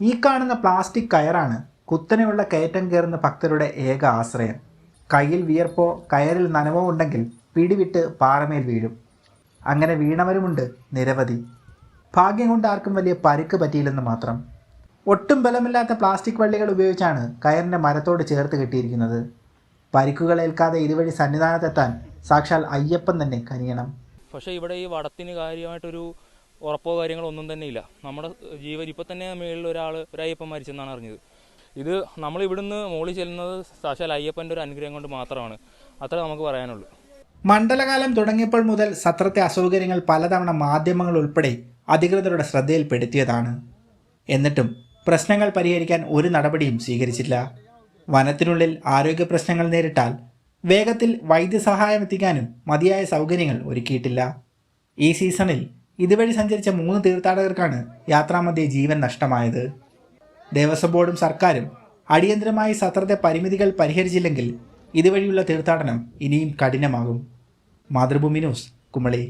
ഈ കാണുന്ന പ്ലാസ്റ്റിക് കയറാണ് കുത്തനെയുള്ള കയറ്റം കയറുന്ന ഭക്തരുടെ ഏക ആശ്രയം. കയ്യിൽ വിയർപ്പോ കയറിൽ നനവോ ഉണ്ടെങ്കിൽ പിടിവിട്ട് പാറമേൽ വീഴും. അങ്ങനെ വീണവരുമുണ്ട് നിരവധി. ഭാഗ്യം കൊണ്ട് ആർക്കും വലിയ പരുക്ക് പറ്റിയില്ലെന്ന് മാത്രം. ഒട്ടും ബലമില്ലാത്ത പ്ലാസ്റ്റിക് വള്ളികൾ ഉപയോഗിച്ചാണ് കയറിന്റെ മരത്തോട് ചേർത്ത് കെട്ടിയിരിക്കുന്നത്. പരിക്കുകൾ ഏൽക്കാതെ ഇതുവഴി സന്നിധാനത്തെത്താൻ സാക്ഷാൽ അയ്യപ്പൻ തന്നെ കനിയണം. പക്ഷേ ഇവിടെ ഈ വടത്തിന് കാര്യമായിട്ടൊരു ഉറപ്പോ കാര്യങ്ങളോ ഒന്നും തന്നെ ഇല്ല. നമ്മുടെ ജീവൻ ഇപ്പം തന്നെ മേളിൽ ഒരാൾ ഒരു അയ്യപ്പൻ മരിച്ചെന്നാണ് അറിഞ്ഞത്. ഇത് നമ്മൾ ഇവിടുന്ന് മോളി ചെല്ലുന്നത് സാക്ഷാൽ അയ്യപ്പന്റെ ഒരു അനുഗ്രഹം കൊണ്ട് മാത്രമാണ്. അത്ര നമുക്ക് പറയാനുള്ളൂ. മണ്ഡലകാലം തുടങ്ങിയപ്പോൾ മുതൽ സത്രത്തെ അസൗകര്യങ്ങൾ പലതവണ മാധ്യമങ്ങൾ ഉൾപ്പെടെ അധികൃതരുടെ ശ്രദ്ധയിൽപ്പെടുത്തിയതാണ്. എന്നിട്ടും പ്രശ്നങ്ങൾ പരിഹരിക്കാൻ ഒരു നടപടിയും സ്വീകരിച്ചില്ല. വനത്തിനുള്ളിൽ ആരോഗ്യ പ്രശ്നങ്ങൾ നേരിട്ടാൽ വേഗത്തിൽ വൈദ്യസഹായം എത്തിക്കാനും മതിയായ സൗകര്യങ്ങൾ ഒരുക്കിയിട്ടില്ല. ഈ സീസണിൽ ഇതുവഴി സഞ്ചരിച്ച മൂന്ന് തീർത്ഥാടകർക്കാണ് യാത്രാമധ്യേ ജീവൻ നഷ്ടമായത്. ദേവസ്വം ബോർഡും സർക്കാരും അടിയന്തരമായി സത്രത്തെ പരിമിതികൾ പരിഹരിച്ചില്ലെങ്കിൽ ഇതുവഴിയുള്ള തീർത്ഥാടനം ഇനിയും കഠിനമാകും. മാതൃഭൂമി ന്യൂസ് കുമളി.